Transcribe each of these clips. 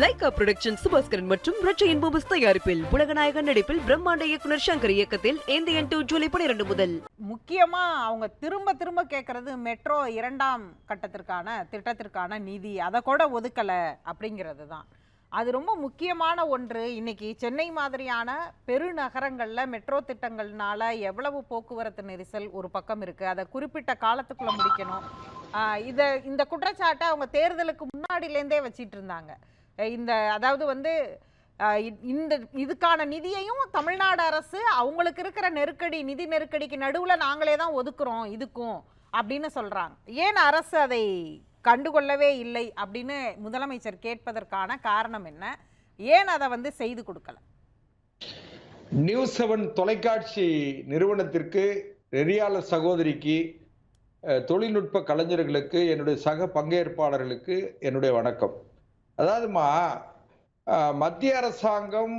Lyca production Subaskaran மற்றும் ரட்சையின் பூபஸ் தயாரிப்பில் உலகநாயகன் நடிப்பில் பிரம்மாண்ட இயக்குனர் சங்கர் இயக்கத்தில் இந்தியன் டூ ஜூலை பனிரெண்டு முதல். முக்கியமா அவங்க திரும்ப திரும்ப கேட்கறது மெட்ரோ இரண்டாம் கட்டத்திற்கான திட்டத்திற்கான நிதி. அதை கூட ஒதுக்கல அப்படிங்கிறது தான். அது ரொம்ப முக்கியமான ஒன்று. இன்னைக்கு சென்னை மாதிரியான பெருநகரங்களில் மெட்ரோ திட்டங்கள்னால எவ்வளவு போக்குவரத்து நெரிசல் ஒரு பக்கம் இருக்குது அதை குறிப்பிட்ட காலத்துக்குள்ளே முடிக்கணும். இதை இந்த குற்றச்சாட்டை அவங்க தேர்தலுக்கு முன்னாடிலேருந்தே வச்சிட்டு இருந்தாங்க. இந்த அதாவது வந்து இ- இந்த இதுக்கான நிதியையும் தமிழ்நாடு அரசு அவங்களுக்கு இருக்கிற நெருக்கடி நிதி நெருக்கடிக்கு நடுவில் நாங்களே தான் ஒதுக்குறோம் இதுக்கும் அப்படின்னு சொல்கிறாங்க ஏன் அரசு அதை கண்டுகொள்ளவே இல்லை அப்படின்னு முதலமைச்சர் கேட்பதற்கான காரணம் என்ன? ஏன் அதை வந்து செய்து கொடுக்கல? நியூஸ் செவன் தொலைக்காட்சி நிறுவனத்திற்கு நெறியாளர் சகோதரிக்கு தொழில்நுட்ப கலைஞர்களுக்கு என்னுடைய சக பங்கேற்பாளர்களுக்கு என்னுடைய வணக்கம். அதாவதுமா மத்திய அரசாங்கம்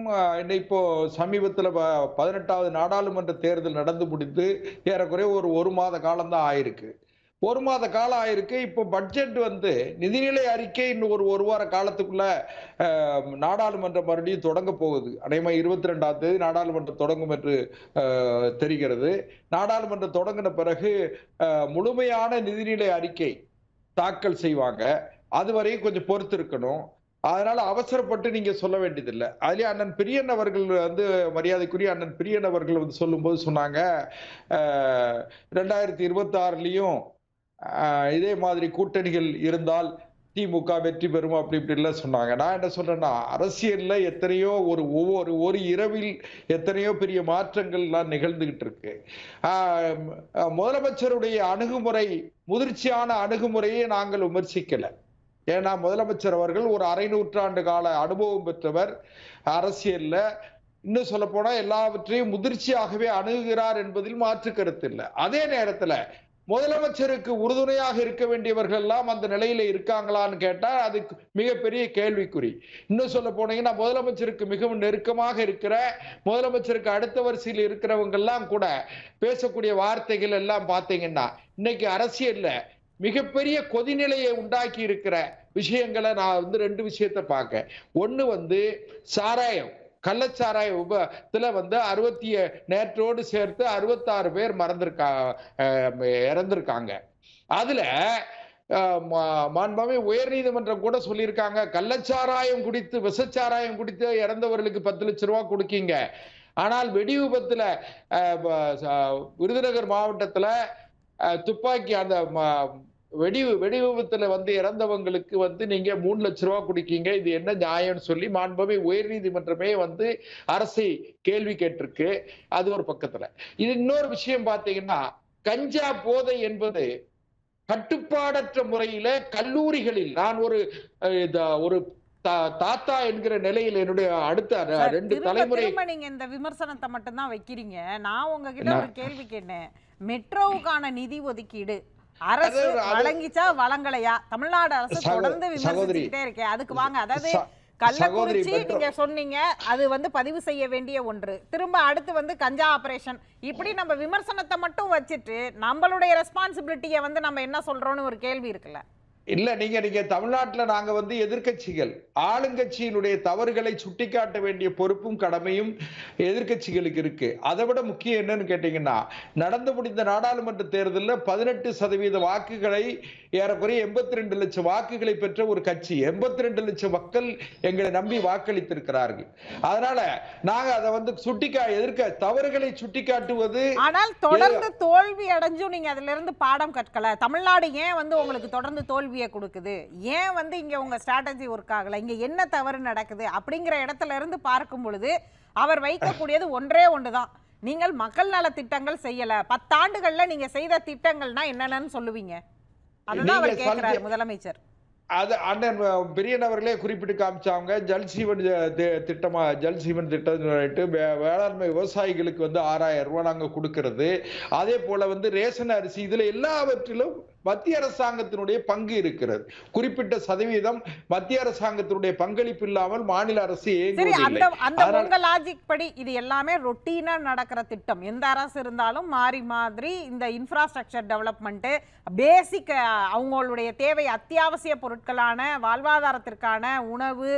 இப்போ சமீபத்தில் பதினெட்டாவது நாடாளுமன்ற தேர்தல் நடந்து முடிந்து ஏறக்குறைய ஒரு ஒரு மாத காலம்தான் ஆயிருக்கு. ஒரு மாத காலம் ஆயிருக்கு. இப்போ பட்ஜெட் வந்து நிதிநிலை அறிக்கை இன்னும் ஒரு ஒரு வார காலத்துக்குள்ள நாடாளுமன்றம் மறுபடியும் தொடங்க போகுது. அதேமாதிரி இருபத்தி ரெண்டாம் தேதி நாடாளுமன்றம் தொடங்கும் என்று தெரிகிறது. நாடாளுமன்றம் தொடங்கின பிறகு முழுமையான நிதிநிலை அறிக்கை தாக்கல் செய்வாங்க. அதுவரையும் கொஞ்சம் பொறுத்து இருக்கணும் அதனால அவசரப்பட்டு நீங்க சொல்ல வேண்டியதில்லை. அதுலயே அண்ணன் பிரியன் அவர்கள் வந்து மரியாதைக்குரிய அண்ணன் பிரியன் அவர்கள் வந்து சொல்லும்போது சொன்னாங்க ரெண்டாயிரத்தி இருபத்தி ஆறுலயும் இதே மாதிரி கூட்டணிகள் இருந்தால் திமுக வெற்றி பெறும் அப்படி இப்படிலாம் சொன்னாங்க. நான் என்ன சொல்றேன்னா அரசியல்ல எத்தனையோ ஒரு ஒவ்வொரு ஒரு இரவில் எத்தனையோ பெரிய மாற்றங்கள்லாம் நிகழ்ந்துகிட்டு இருக்கு. முதலமைச்சருடைய அணுகுமுறை முதிர்ச்சியான அணுகுமுறையை நாங்கள் விமர்சிக்கலை. ஏன்னா முதலமைச்சர் அவர்கள் ஒரு அரை நூற்றாண்டு கால அனுபவம் பெற்றவர் அரசியல்ல. இன்னும் சொல்ல போனா எல்லாவற்றையும் முதிர்ச்சியாகவே அணுகுகிறார் என்பதில் மாற்று கருத்து இல்லை. அதே நேரத்துல முதலமைச்சருக்கு உறுதுணையாக இருக்க வேண்டியவர்கள் எல்லாம் அந்த நிலையில இருக்காங்களான்னு கேட்டா அது மிகப்பெரிய கேள்விக்குறி. இன்னும் சொல்ல போனீங்கன்னா முதலமைச்சருக்கு மிகவும் நெருக்கமாக இருக்கிற முதலமைச்சருக்கு அடுத்த வரிசையில் இருக்கிறவங்க எல்லாம் கூட பேசக்கூடிய வார்த்தைகள் எல்லாம் பார்த்தீங்கன்னா இன்னைக்கு அரசியல்ல மிகப்பெரிய கொதிநிலையை உண்டாக்கி இருக்கிற விஷயங்களை நான் வந்து ரெண்டு விஷயத்த பார்க்க ஒன்று வந்து சாராயம் கள்ளச்சாராய உபத்தில் வந்து அறுபத்தி நேற்றோடு சேர்த்து அறுபத்தாறு பேர் மறந்திருக்கா இறந்துருக்காங்க இறந்திருக்காங்க. அதுல அஹ், உயர்நீதிமன்றம் கூட சொல்லியிருக்காங்க கள்ளச்சாராயம் குடித்து விஷச்சாராயம் குடித்து இறந்தவர்களுக்கு பத்து லட்ச ரூபா கொடுக்கீங்க. ஆனால் வெடி விபத்தில் விருதுநகர் மாவட்டத்தில் துப்பாக்கி அந்த ம- வெடி வெடி விபத்துல வந்து இறந்தவங்களுக்கு வந்து நீங்க மூணு லட்ச ரூபா கொடுக்கீங்க. இது என்ன நியாயம்னு சொல்லி மாண்புமிகு உயர்நீதிமன்றமே வந்து அரசை கேள்வி கேட்டிருக்கு. அது ஒரு பக்கத்துல. இது இன்னொரு விஷயம் பாத்தீங்கன்னா கஞ்சா போதை என்பது கட்டுப்பாடற்ற முறையில கல்லூரிகளில் நான் ஒரு ஒரு தாத்தா என்கிற நிலையில் என்னுடைய அடுத்த ரெண்டு தலைமுறை நீங்க இந்த விமர்சனத்தை மட்டும் தான் வைக்கிறீங்க. நான் உங்ககிட்ட? ஒரு கேள்வி கேட்டேன். மெட்ரோவுக்கான நிதி ஒதுக்கீடு. அரசு வழங்கிச்சா வழங்கலையா? தமிழ்நாடு அரசு தொடர்ந்து சகோதரி. விமர்சிச்சுட்டே இருக்கேன் அதுக்கு வாங்க. அதாவது கள்ளக்குறிச்சி நீங்க சொன்னீங்க. அது வந்து பதிவு செய்ய வேண்டிய ஒன்று. திரும்ப அடுத்து வந்து கஞ்சா ஆபரேஷன். இப்படி நம்ம விமர்சனத்தை மட்டும் வச்சுட்டு நம்மளுடைய ரெஸ்பான்சிபிலிட்டியை வந்து நம்ம என்ன சொல்றோம்னு ஒரு கேள்வி இருக்குல்ல. இல்ல நீங்க நீங்க தமிழ்நாட்டுல நாங்க வந்து எதிர்க்கட்சிகள். ஆளுங்கட்சியினுடைய தவறுகளை சுட்டிக்காட்ட வேண்டிய பொறுப்பும் கடமையும் எதிர்க்கட்சிகளுக்கு இருக்கு. அதை விட முக்கியம் என்னன்னு கேட்டீங்கன்னா நடந்து முடிந்த நாடாளுமன்ற தேர்தலில் பதினெட்டு சதவீத வாக்குகளை ஏறக்குறைய எண்பத்தி ரெண்டு லட்சம் வாக்குகளை பெற்ற ஒரு கட்சி எண்பத்தி ரெண்டு லட்சம் மக்கள் எங்களை நம்பி வாக்களித்திருக்கிறார்கள். அதனால நாங்க அதை வந்து சுட்டிக்கா எதிர்க்க தவறுகளை சுட்டிக்காட்டுவது ஆனால் தொடர்ந்து தோல்வி அடைஞ்சும் நீங்க அதுல இருந்து பாடம் கற்கல. தமிழ்நாடு ஏன் வந்து உங்களுக்கு தொடர்ந்து தோல்வியை கொடுக்குது? ஏன் வந்து இங்க உங்க ஸ்ட்ராட்டஜி ஒர்க் ஆகல? இங்க என்ன தவறு நடக்குது? அப்படிங்கிற இடத்துல இருந்து பார்க்கும் பொழுது அவர் வைக்கக்கூடியது ஒன்றே ஒன்றுதான். நீங்கள் மக்கள் நல திட்டங்கள் செய்யல. பத்தாண்டுகள்ல நீங்க செய்த திட்டங்கள்னா என்னென்னு சொல்லுவீங்க? முதலமைச்சர். அது அண்ணன் பெரியன் அவர்களே குறிப்பிட்டு காமிச்சாங்க ஜல் ஜீவன் தி- திட்டமா ஜல் ஜீவன் திட்டம் வேளாண்மை விவசாயிகளுக்கு வந்து ஆறாயிரம் ரூபாய் நாங்க கொடுக்கிறது. அதே போல வந்து ரேஷன் அரிசி இதுல எல்லாவற்றிலும் மத்திய அரசாங்கத்தினுடைய பங்கு இருக்கிறது. குறிப்பிட்ட சதவீதம் மத்திய அரசாங்கத்தினுடைய பங்களிப்பு இல்லாமல் மாநில அரசு படி இது எல்லாமே ரொட்டீனா நடக்கிற திட்டம். எந்த அரசு இருந்தாலும் மாறி மாதிரி இந்த இன்ஃப்ராஸ்ட்ரக்சர் டெவலப்மெண்ட் பேசிக் அவங்களுடைய தேவை அத்தியாவசிய பொருட்களான வாழ்வாதாரத்திற்கான உணவு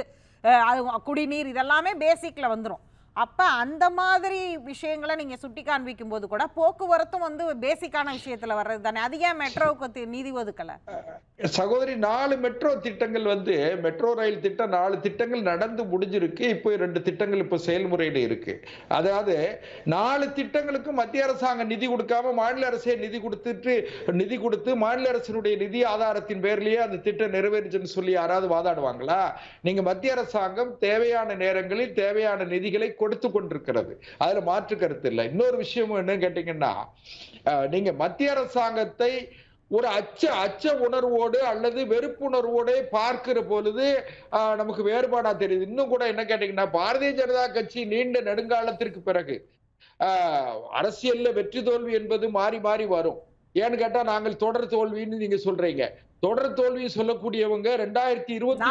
குடிநீர் இதெல்லாமே பேசிக்ல வந்துரும். அப்ப அந்த மாதிரி விஷயங்களை நீங்க சுட்டி காண்பிக்கும் போது கூட போக்குவரத்தும் வந்து பேசிக்கான விஷயத்துல வர்றது தானே? அது ஏன் மெட்ரோவுக்கு நீதி ஒதுக்கலை ஒதுக்கல? சகோதரி நாலு மெட்ரோ திட்டங்கள் வந்து மெட்ரோ ரயில் திட்டம் நாலு திட்டங்கள் நடந்து முடிஞ்சிருக்கு. இப்போ ரெண்டு திட்டங்கள் இப்போ செயல்முறையில் இருக்கு. அதாவது நாலு திட்டங்களுக்கு மத்திய அரசாங்கம் நிதி கொடுக்காம மாநில அரசே நிதி கொடுத்துட்டு நிதி கொடுத்து மாநில அரசினுடைய நிதி ஆதாரத்தின் பேர்லயே அந்த திட்டம் நிறைவேறுச்சுன்னு சொல்லி யாராவது வாதாடுவாங்களா? நீங்க மத்திய அரசாங்கம் தேவையான நேரங்களில் தேவையான நிதிகளை கொடுத்து கொண்டிருக்கிறது. அதுல மாற்று கருத்து இல்லை. இன்னொரு விஷயம் என்னன்னு கேட்டீங்கன்னா நீங்க மத்திய அரசாங்கத்தை ஒரு அச்ச அச்ச உணர்வோடு அல்லது வெறுப்புணர்வோடு பார்க்கிற பொழுது நமக்கு வேறுபாடா தெரியுது. இன்னும் கூட என்ன கேட்டீங்கன்னா பாரதிய ஜனதா கட்சி நீண்ட நெடுங்காலத்திற்கு பிறகு அரசியல்ல வெற்றி தோல்வி என்பது மாறி மாறி வரும். ஏன்னு கேட்டா நாங்கள் தொடர் தோல்வின்னு நீங்க சொல்றீங்க. தொடர் தோல்வி சொல்லக்கூடியவங்க ரெண்டாயிரத்தி இருபத்தி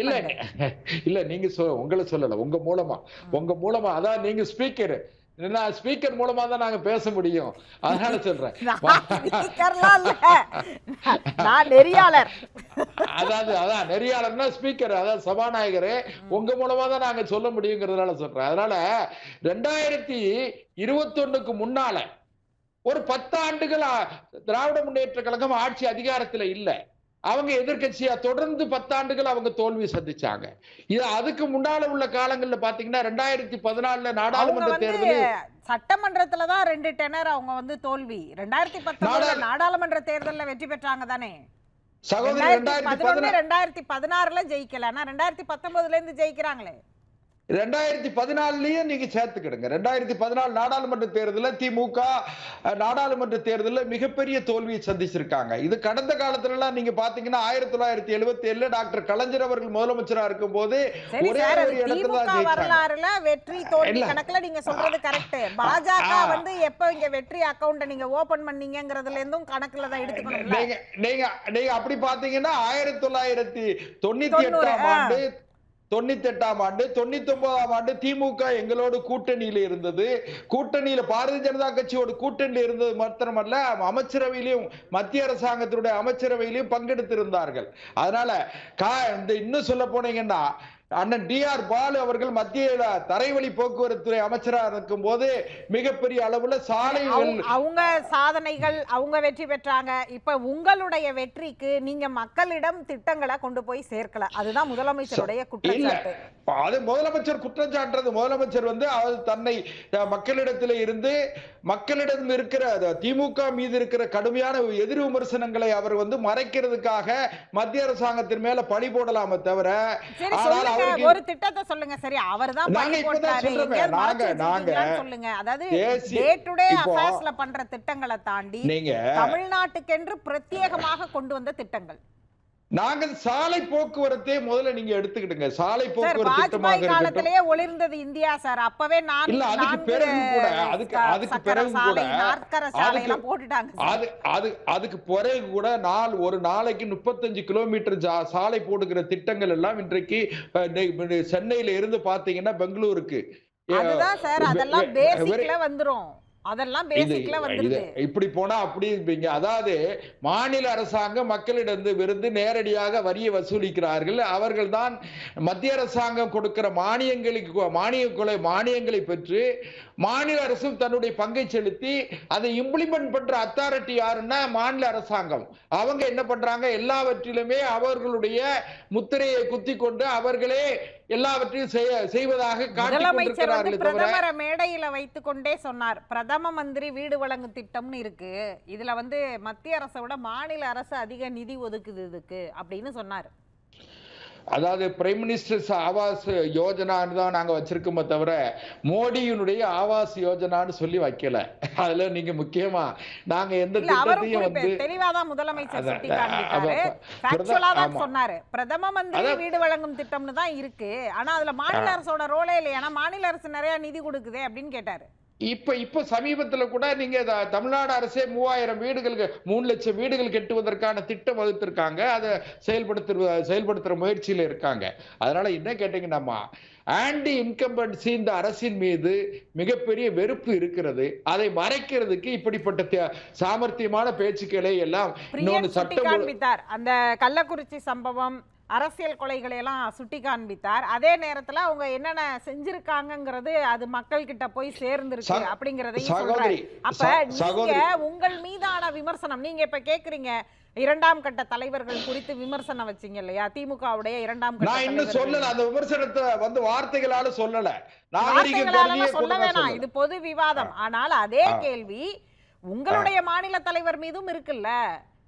இல்ல இல்ல நீங்க உங்களை சொல்லல. உங்க மூலமா. உங்க மூலமா. அதான் நீங்க ஸ்பீக்கர் நான் ஸ்பீக்கர் மூலமா தான் நாங்க பேச முடியும். அதனால சொல்றேன். அதாவது அதான் நெறியாளர்னா ஸ்பீக்கர் அதாவது சபாநாயகர் உங்க மூலமா தான் நாங்க சொல்ல முடியுங்கிறதுனால சொல்றேன். அதனால ரெண்டாயிரத்தி இருபத்தொன்னுக்கு முன்னால ஒரு பத்து ஆண்டுகள் திராவிட முன்னேற்ற கழகம் ஆட்சி அதிகாரத்துல இல்ல. அவங்க எதிர்க்கட்சியா தொடர்ந்து பத்தாண்டுகள் அவங்க தோல்வி சந்திச்சாங்க. இது அதுக்கு முன்னால உள்ள காலங்கள்ல பாத்தீங்கன்னா ரெண்டாயிரத்தி பதினாலுல நாடாளுமன்ற வந்து தேர்தலில் சட்டமன்றத்துல தான் ரெண்டு டெனர் அவங்க வந்து தோல்வி. ரெண்டாயிரத்தி பத்தொன்பதுல நாடா- நாடாளுமன்ற தேர்தல்ல வெற்றி பெற்றாங்க தானே? சகோதரி ரெண்டாயிரத்தி பதினாறுல ஜெயிக்கல. ஆனா ரெண்டாயிரத்தி பத்தொன்பதுல இருந்து ஜெயிக்கிறாங்களே. ரெண்டாயிரத்தி பதினாலுலயும் நீங்க சேர்த்துக்கிடுங்க ரெண்டாயிரத்தி பதினாலு நாடாளுமன்ற தேர்தலில் திமுக நாடாளுமன்ற தேர்தலில் மிகப்பெரிய தோல்வியை சந்திச்சிருக்காங்க இது கடந்த காலத்துல எல்லாம் நீங்க பாத்தீங்கன்னா ஆயிரத்தி தொள்ளாயிரத்தி எழுபத்தி ஏழுல டாக்டர் கலைஞர் அவர்கள் முதலமைச்சரா இருக்கும் போது ஒரே ஒரு இடத்துல வரலாறுல வெற்றி தோல்வி. கணக்குல நீங்க சொல்றது கரெக்ட் பாஜக. வந்து எப்ப இங்க வெற்றி அக்கவுண்ட் நீங்க ஓபன் பண்ணீங்கங்கறதுல இருந்தும் கணக்குல தான் எடுத்துக்கணும்ல நீங்க நீங்க நீங்க அப்படி பாத்தீங்கன்னா ஆயிரத்தி தொள்ளாயிரத்தி தொண்ணூத்தி எட்டாம். ஆண்டு தொண்ணூத்தி எட்டாம் ஆண்டு தொண்ணூத்தி ஒன்பதாம் ஆண்டு திமுக எங்களோடு கூட்டணியில இருந்தது. கூட்டணியில பாரதிய ஜனதா கட்சியோட கூட்டணியில இருந்தது மாத்திரமல்ல அமைச்சரவையிலும் மத்திய அரசாங்கத்தினுடைய அமைச்சரவையிலும் பங்கெடுத்திருந்தார்கள். அதனால கா இந்த இன்னும் சொல்ல போனீங்கன்னா அண்ணன் டி ஆர் பாலு அவர்கள் மத்திய தரைவழி போக்குவரத்து அமைச்சரா இருக்கும் போது மிகப்பெரிய அளவுல சாலைகள் அவங்க- சாதனைகள் அவங்க வெற்றி பெற்றாங்க. இப்ப உங்களுடைய வெற்றிக்கு நீங்க மக்களிடம் திட்டங்களை கொண்டு போய் சேர்க்கல. அதுதான் முதலமைச்சருடைய குற்றச்சாட்டு. அது முதலமைச்சர் குற்றம் சாட்டுறது முதலமைச்சர் வந்து அவர் தன்னை மக்களிடத்தில் இருந்து மக்களிடம் இருக்கிற திமுக மீது இருக்கிற கடுமையான எதிர் விமர்சனங்களை அவர் வந்து மறைக்கிறதுக்காக மத்திய அரசாங்கத்தின் மேல பழி போடலாமே தவிர ஆனால் சொல்லுங்க ஒரு திட்டத்தை சொல்லுங்க. சரி போட்டாரு. மறைச்சு நாங்க வச்சிருக்கீங்களான்னு சொல்லுங்க. அதாவது டே டு டே அஃபேர்ஸ்ல பண்ற திட்டங்களை தாண்டி தமிழ்நாட்டுக்கென்று பிரத்யேகமாக கொண்டு வந்த திட்டங்கள். நாங்கள் சாலை போக்குவரத்தை முதல்ல நீங்க எடுத்துக்கிடுங்க. சாலை போக்குவரத்து திட்டமாக காலத்திலேயே ஒளிர்ந்தது இந்தியா சார். அப்பவே நான் இல்ல, அதுக்கு பிறகு கூட, அதுக்கு- அதுக்கு பிறகு சாலை, கூட, அதுக்கு- போட்டுட்டாங்க. அது அது அதுக்கு பிறகு கூட நாள் ஒரு நாளைக்கு முப்பத்தஞ்சு கிலோமீட்டர் சாலை போடுகிற திட்டங்கள் எல்லாம் இன்றைக்கு சென்னையில இருந்து பாத்தீங்கன்னா பெங்களூருக்கு. அதுதான் சார். அதெல்லாம் பேசிக்ல வந்துரும். அதெல்லாம் இப்படி போனா அப்படி இருப்பீங்க. அதாவது மாநில அரசாங்கம் மக்களிடம் இருந்து நேரடியாக வரியை வசூலிக்கிறார்கள். அவர்கள் தான் மத்திய அரசாங்கம் கொடுக்கிற மானியங்களுக்கு மானிய கொலை மானியங்களை பெற்று மாநில அரசும் தன்னுடைய பங்கை செலுத்தி அதை இம்ப்ளிமெண்ட் பண்ற அத்தாரிட்டி யாருன்னா மாநில அரசாங்கம். அவங்க என்ன பண்றாங்க? எல்லாவற்றிலுமே அவர்களுடைய முத்திரையை குத்தி கொண்டு அவர்களே எல்லாவற்றையும் செய்ய- செய்வதாக முதலமைச்சர் வந்து பிரதமரை மேடையில வைத்து கொண்டே சொன்னார். பிரதம மந்திரி வீடு வழங்கும் திட்டம்னு இருக்கு. இதுல வந்து மத்திய அரசை விட மாநில அரசு அதிக நிதி ஒதுக்குது இதுக்கு அப்படின்னு சொன்னார். அதாவது பிரைம் மினிஸ்டர்ஸ் ஆவாஸ் யோஜனான்னு தான் நாங்க வச்சிருக்கோமே தவிர மோடியினுடைய ஆவாஸ் யோஜனான்னு சொல்லி வைக்கல. அதுல நீங்க முக்கியமா நாங்க எந்த இல்ல திட்டத்தையும் வந்து தெளிவாதான் முதலமைச்சர். சொன்னாரு. பிரதம மந்திரி. வீடு வழங்கும் திட்டம்னு தான் இருக்கு. ஆனா அதுல மாநில அரசோட ரோலே இல்லையா? ஏன்னா மாநில அரசு நிறைய நிதி கொடுக்குதே அப்படின்னு கேட்டாரு. இப்ப இப்ப சமீபத்துல கூட நீங்க தமிழ்நாடு அரசே மூவாயிரம் வீடுகள் மூணு லட்சம் வீடுகள் கட்டுவதற்கான திட்டம் வகுத்திருக்காங்க. அதை செயல்படுத்துற செயல்படுத்துற முயற்சியில இருக்காங்க. அதனால என்ன கேட்டீங்கன்னா ஆன்டி இன்கம்பன்சி இந்த அரசின் மீது மிகப்பெரிய வெறுப்பு இருக்கிறது. அதை மறைக்கிறதுக்கு இப்படிப்பட்ட சாமர்த்தியமான பேச்சுக்களை எல்லாம் சட்டம் அந்த கள்ளக்குறிச்சி சம்பவம் அரசியல் கொலைகளை எல்லாம் சுட்டி காண்பித்தார். அதே நேரத்துல அவங்க என்னென்ன செஞ்சிருக்காங்கங்கிறது அது மக்கள் கிட்ட போய் சேர்ந்திருக்கு அப்படிங்கறதையும் சொல்றாரு. அப்ப நீங்க உங்கள் மீதான விமர்சனம் நீங்க இப்ப கேக்குறீங்க இரண்டாம் கட்ட தலைவர்கள் குறித்து விமர்சனம் வச்சீங்க இல்லையா? திமுகவுடைய இரண்டாம் கட்ட நான் இன்னும் சொல்லல அந்த விமர்சனத்தை வந்து வார்த்தைகளால சொல்லல. வார்த்தைகளால சொல்ல வேணாம் இது பொது விவாதம். ஆனால் அதே. கேள்வி உங்களுடைய மாநில தலைவர் மீதும் இருக்குல்ல?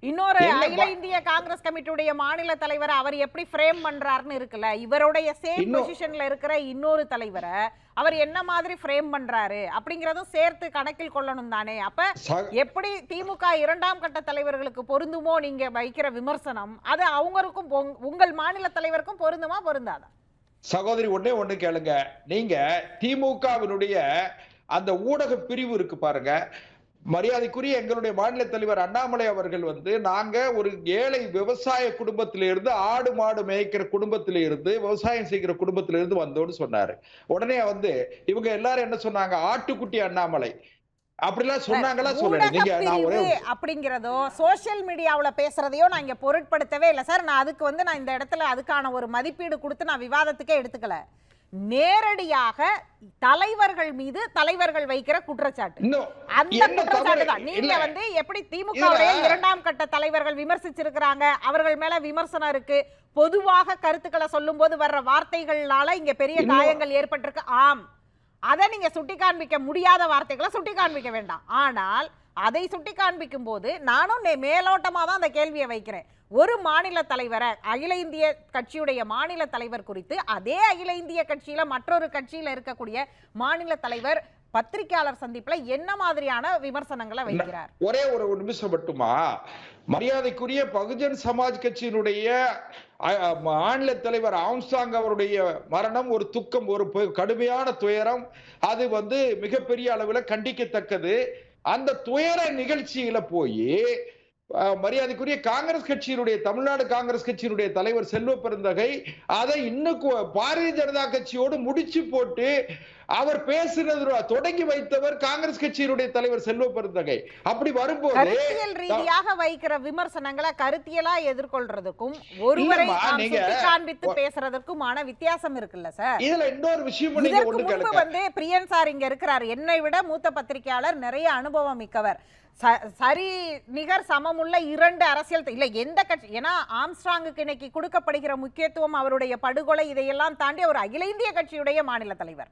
இன்னொரு அகில இந்திய காங்கிரஸ் கமிட்டியுடைய மாநில தலைவர் அவர் எப்படி ஃப்ரேம் பண்றாருன்னு இருக்குல்ல இவருடைய சேம் பொசிஷன்ல இருக்கிற இன்னொரு தலைவரை அவர் என்ன மாதிரி ஃப்ரேம் பண்றாரு அப்படிங்கறதும் சேர்த்து கணக்கில் கொள்ளணும் தானே. அப்ப எப்படி திமுக இரண்டாம் கட்ட தலைவர்களுக்கு பொருந்துமோ நீங்க வைக்கிற விமர்சனம் அது அவங்களுக்கும் உங்கள் மாநில தலைவருக்கும் பொருந்துமா பொருந்தாதா? சகோதரி ஒண்ணே ஒண்ணு கேளுங்க. நீங்க திமுகவினுடைய அந்த ஊடக பிரிவு இருக்கு பாருங்க. மரியாதைக்குரிய எங்களுடைய மாநில தலைவர் அண்ணாமலை அவர்கள் வந்து நாங்க ஒரு ஏழை விவசாய குடும்பத்தில இருந்து ஆடு மாடு மேய்க்கிற குடும்பத்தில இருந்து விவசாயம் செய்கிற குடும்பத்தில இருந்து வந்தோன்னு சொன்னாரு. உடனே வந்து இவங்க எல்லாரும் என்ன சொன்னாங்க? ஆட்டுக்குட்டி அண்ணாமலை. அப்படிலாம் சொன்னாங்களா சொல்லல. நீங்க நான் ஒரே ஊடகப்பிரிவு அப்படிங்கிறதோ சோஷியல் மீடியாவுல பேசுறதையோ நான் இங்க பொருட்படுத்தவே இல்லை. சார் நான் அதுக்கு வந்து நான் இந்த இடத்துல அதுக்கான ஒரு மதிப்பீடு கொடுத்து நான் விவாதத்துக்கே எடுத்துக்கல. நேரடியாக தலைவர்கள் மீது தலைவர்கள் வைக்கிற குற்றச்சாட்டு. அந்த குற்றச்சாட்டு? தான் நீங்க. வந்து எப்படி திமுகவுடைய இதுல- இரண்டாம் கட்ட தலைவர்கள் விமர்சிச்சிருக்கிறாங்க அவர்கள் மேல விமர்சனம் இருக்கு பொதுவாக கருத்துக்களை சொல்லும்போது வர்ற வார்த்தைகள்னால இங்க பெரிய காயங்கள் ஏற்பட்டிருக்கு. ஆம். அதை நீங்க சுட்டி காண்பிக்க முடியாத வார்த்தைகளை சுட்டி காண்பிக்க வேண்டாம். ஆனால் அதை சுட்டி காண்பிக்கும் போது நானும் நே- மேலோட்டமா தான் அந்த கேள்வியை வைக்கிறேன். ஒரு மாநில தலைவரை அகில இந்திய கட்சியுடைய மாநில தலைவர் குறித்து அதே அகில இந்திய கட்சியில மற்றொரு கட்சியில இருக்கக்கூடிய மாநில தலைவர் பத்திரிகையாளர் சந்திப்புல என்ன மாதிரியான விமர்சனங்களை வைக்கிறார்? ஒரே ஒரு நிமிஷம் மட்டுமா? மரியாதைக்குரிய பகுஜன் சமாஜ் கட்சியினுடைய மாநில தலைவர் ஆம்சாங் அவருடைய மரணம் ஒரு துக்கம் ஒரு கடுமையான துயரம் அது வந்து மிகப்பெரிய அளவுல கண்டிக்கத்தக்கது. அந்த துயர நிகழ்ச்சியில போய் மரியாதைக்குரிய காங்கிரஸ் கட்சியினுடைய தமிழ்நாடு காங்கிரஸ் கட்சியினுடைய தலைவர் செல்வ பெருந்தகை அதை இன்னும் பாரதிய ஜனதா கட்சியோடு முடிச்சு போட்டு அவர் பேசுனது தொடங்கி வைத்தவர் காங்கிரஸ் கட்சியினுடைய தலைவர் செல்வ பெருந்தகை. அப்படி வரும்போது ரீதியாக வைக்கிற விமர்சனங்களை கருத்தியலா எதிர்கொள்றதுக்கும் ஒருவரை காண்பித்து பேசுறதுக்குமான வித்தியாசம் இருக்குல்ல சார்? இதுல இன்னொரு விஷயம் நீங்க வந்து பிரியன் சார் இங்க இருக்கிறார். என்னை விட மூத்த பத்திரிகையாளர் நிறைய அனுபவம் மிக்கவர். சரி நிகர் சமமுள்ள இரண்டு அரசியல் இல்ல எந்த கட்சி ஏன்னா ஆம்ஸ்ட்ராங்குக்கு இன்னைக்கு கொடுக்கப்படுகிற முக்கியத்துவம் அவருடைய படுகொலை இதையெல்லாம் தாண்டி அவர் அகில இந்திய கட்சியுடைய மாநில தலைவர்.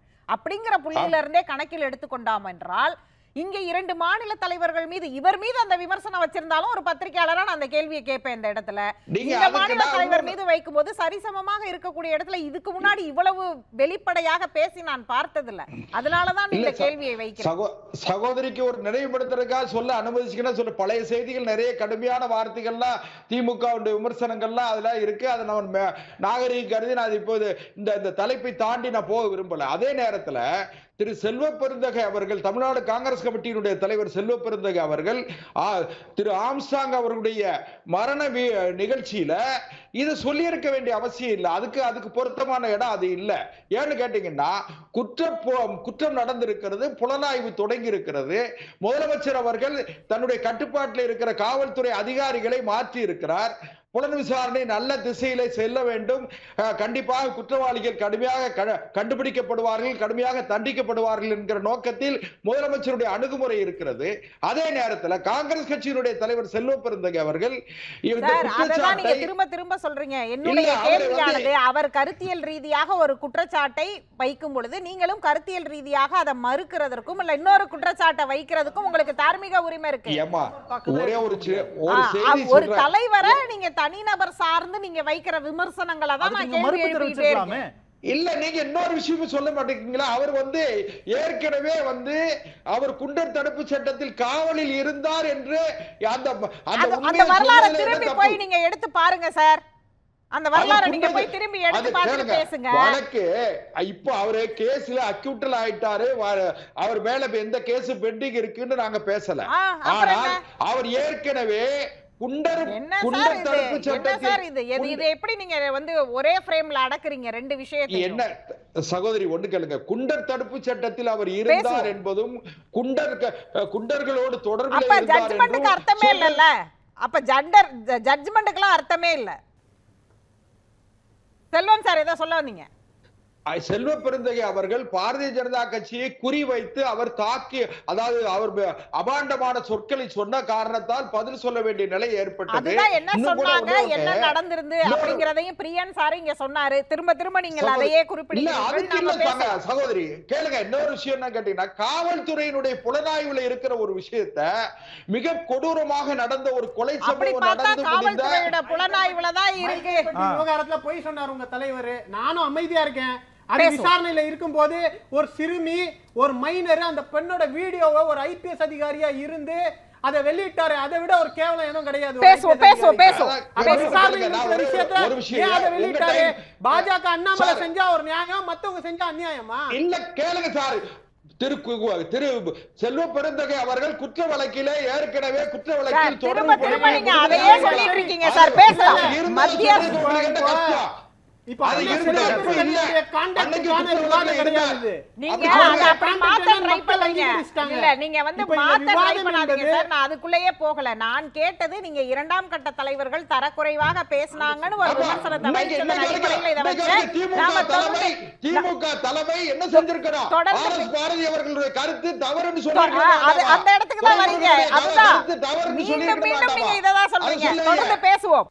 அப்படிங்கிற புள்ளியில இருந்தே கணக்கில் எடுத்துக்கொண்டாம் என்றால் இங்க இரண்டு மாநில தலைவர்கள் மீது இவர் மீது அந்த விமர்சனம் வச்சிருந்தாலும் ஒரு பத்திரிகையாளரா நான் அந்த கேள்வியை கேட்பேன் இந்த இடத்துல. இந்த மாநில தலைவர் மீது வைக்கும்போது சரிசமமாக இருக்கக்கூடிய இடத்துல இதுக்கு முன்னாடி இவ்வளவு வெளிப்படையாக பேசி நான் பார்த்ததில்ல. அதனாலதான் இந்த கேள்வியை வைக்கிறேன். சகோ சகோதரிக்கு ஒரு நினைவுபடுத்துறதுக்காக சொல்ல அனுமதிச்சுக்கணும் சொல்ல. பழைய செய்திகள் நிறைய கடுமையான வார்த்தைகள்லாம் திமுக விமர்சனங்கள்லாம் அதெல்லாம் இருக்கு. அதை நம்ம நாகரிக கருதி நான் இப்போது இந்த இந்த தலைப்பை தாண்டி நான் போக விரும்பல. அதே நேரத்துல திரு செல்வ பெருந்தகை அவர்கள் தமிழ்நாடு காங்கிரஸ் கமிட்டியினுடைய தலைவர் செல்வ பெருந்தகை அவர்கள் திரு ஆம்சாங் அவர்களுடைய மரண நிகழ்ச்சியில இதை சொல்லியிருக்க வேண்டிய அவசியம் இல்லை. அதுக்கு அதுக்கு பொருத்தமான இடம் அது இல்லை. ஏன்னு கேட்டீங்கன்னா குற்ற குற்றம் நடந்திருக்கிறது புலனாய்வு தொடங்கி இருக்கிறது முதலமைச்சர் அவர்கள் தன்னுடைய கட்டுப்பாட்டில் இருக்கிற காவல்துறை அதிகாரிகளை மாற்றி இருக்கிறார் புலன் விசாரணை நல்ல திசையிலே செல்ல வேண்டும். கண்டிப்பாக குற்றவாளிகள் கடுமையாக கண்டுபிடிக்கப்படுவார்கள் கடுமையாக தண்டிக்கப்படுவார்கள் என்கிற நோக்கத்தில் முதலமைச்சருடைய அணுகுமுறை இருக்கிறது. அதே நேரத்தில் காங்கிரஸ் கட்சியினுடைய தலைவர் செல்வ பெருந்தகை அவர்கள் திரும்ப திரும்ப சொல்றீங்க. என்னுடைய கேள்வியானது அவர் கருத்தியல் ரீதியாக ஒரு குற்றச்சாட்டை வைக்கும் பொழுது நீங்களும் கருத்தியல் ரீதியாக அதை மறுக்கிறதற்கும் இல்ல இன்னொரு குற்றச்சாட்டை வைக்கிறதுக்கும் உங்களுக்கு தார்மீக உரிமை இருக்கு. ஒரே ஒரு தலைவரை நீங்க தனிநபர் சார்ந்து நீங்க வைக்கிற விமர்சனங்களை தான் நான் கேள்வி எழுப்பிட்டே இருக்கேன் இல்ல நீங்க இன்னொரு விஷயமும் சொல்ல மாட்டேங்கிறீங்களா அவர் வந்து ஏற்கனவே வந்து அவர் குண்டர் தடுப்பு சட்டத்தில் காவலில் இருந்தார் என்று அந்த அந்த வரலாறை திரும்பி போய்? நீங்க எடுத்து பாருங்க சார் அந்த வரலாறை நீங்க போய் திரும்பி எடுத்து கேளுங்க. பேசுங்க வழக்கு இப்போ அவரு கேஸ்ல அக்யூட்டல் ஆயிட்டாரு அவர் மேல எந்த கேஸ் பெண்டிங் இருக்குன்னு நாங்க பேசல ஆனால்? அவர் ஏற்கனவே குண்டர் குண்டர் தடுப்பு சட்டத்தில் இது? எப்படி நீங்க வந்து ஒரே ஃப்ரேம்ல அடக்குறீங்க ரெண்டு விஷயத்தையும்? என்ன சகோதரி ஒண்ணு கேளுங்க. குண்டர் தடுப்பு சட்டத்தில் அவர் இருந்தார். என்பதும் குண்டர் குண்டர்களோடு தொடர்பில் அப்ப என்றும் அர்த்தமே இல்லல்ல. அப்ப ஜண்டர் ஜட்ஜ்மெண்ட்டுக்குலாம் அர்த்தமே இல்ல. செல்வம் சார் ஏதோ சொல்ல வந்தீங்க. செல்வ பெருந்தகை அவர்கள் பாரதிய ஜனதா கட்சியை குறிவைத்து அவர் தாக்கி அதாவது அவர் அபாண்டமான சொற்களை சொன்ன காரணத்தால் பதில் சொல்ல வேண்டிய நிலை ஏற்பட்டது. என்ன சொன்னாங்க? என்ன நடந்திருந்து அப்படிங்கறதையும் பிரியன் சார் இங்க சொன்னாரு. திரும்ப திரும்ப சகோதரி- அதையே பேசலாம் சகோதரி கேளுங்க இன்னொரு விஷயம் என்ன கேட்டீங்கன்னா காவல்துறையினுடைய புலனாய்வுல இருக்கிற ஒரு விஷயத்த மிக கொடூரமாக நடந்த ஒரு கொலை சம்பவம் நடந்து முடிந்த காவல்துறையோட புலனாய்வுல தான் இருக்கு. விவகாரத்துல போய் சொன்னார் உங்க தலைவர். நானும் அமைதியா இருக்கேன். அது. விசாரணையில இருக்கும்போது ஒரு சிறுமி ஒரு மைனர் அந்த பெண்ணோட வீடியோவை ஒரு ஐபிஎஸ் அதிகாரியா இருந்து அதை வெளியிட்டாரு. அதை விட ஒரு கேவலம் எதுவும் கிடையாது. பேசுவோம், பேசுவோம். பேசுவோம். அதை வெளியிட்டாரு? பாஜக அண்ணாமலை. செஞ்சா ஒரு நியாயம் மத்தவங்க செஞ்சா அநியாயமா? இல்ல கேளுங்க சார். திரு திரு செல்வ பெருந்தகை அவர்கள் குற்ற வழக்கிலே ஏற்கனவே குற்ற வழக்கில் தொடர்பு இப்ப அது இல்ல. விவாதம் கிடையாது. நீங்க அப்படி அதை சொல்லுங்க. அப்படி content மாத்த எல்லாம் ட்ரை மக்கள் பண்ணீங்க. அங்கீகரிச்சிட்டாங்க. இல்ல நீங்க வந்து மாத்த ட்ரை விவாதம் பண்ணாதீங்க. என்பது- சார் நான் அதுக்குள்ளேயே போகல. நான் கேட்டது நீங்க இரண்டாம் கட்ட தலைவர்கள் தரக்குறைவாக பேசினாங்கன்னு ஒரு விமர்சனத்தை இன்னைக்கு அடிப்படையில் இதை இன்னைக்கு வச்சு திமுக நாம தலைமை தொடர்ந்து திமுக தலைமை என்ன செஞ்சிருக்கணும்? தொடர்ந்து ஆர் எஸ் பாரதி அவர்களுடைய கருத்து தவறுன்னு அது அந்த இடத்துக்கு தான் வரீங்க. அதுதான். மீண்டும் சொல்லிருக்கணும் மீண்டும் நீங்க வேண்டாமா? இதை தான் அதை சொல்றீங்க. தொடர்ந்து பேசுவோம்.